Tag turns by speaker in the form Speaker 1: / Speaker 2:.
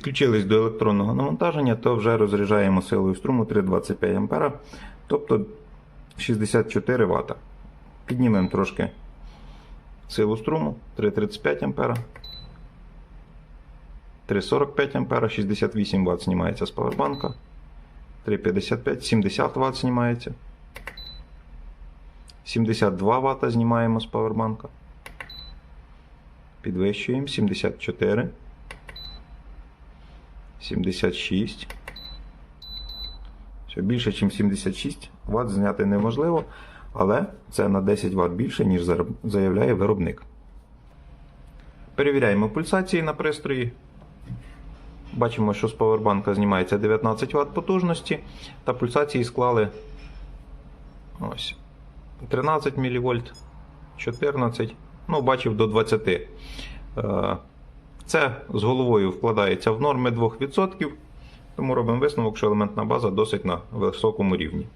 Speaker 1: Підключились до електронного навантаження, то вже розряджаємо силою струму 3,25 А, тобто 64 Вт. Піднімемо трошки силу струму 3,35 А. 3,45 А, 68 Вт знімається з павербанка. 3,55, 70 Вт знімається. 72 Вт знімаємо з павербанка. Підвищуємо 74. 76. Все більше, ніж 76 Вт зняти неможливо, але це на 10 Вт більше, ніж заявляє виробник. Перевіряємо пульсації на пристрої. Бачимо, що з павербанка знімається 19 Вт потужності, та пульсації склали ось 13 мВ, 14, ну, бачив до 20. Це з головою вкладається в норми 2%, тому робимо висновок, що елементна база досить на високому рівні.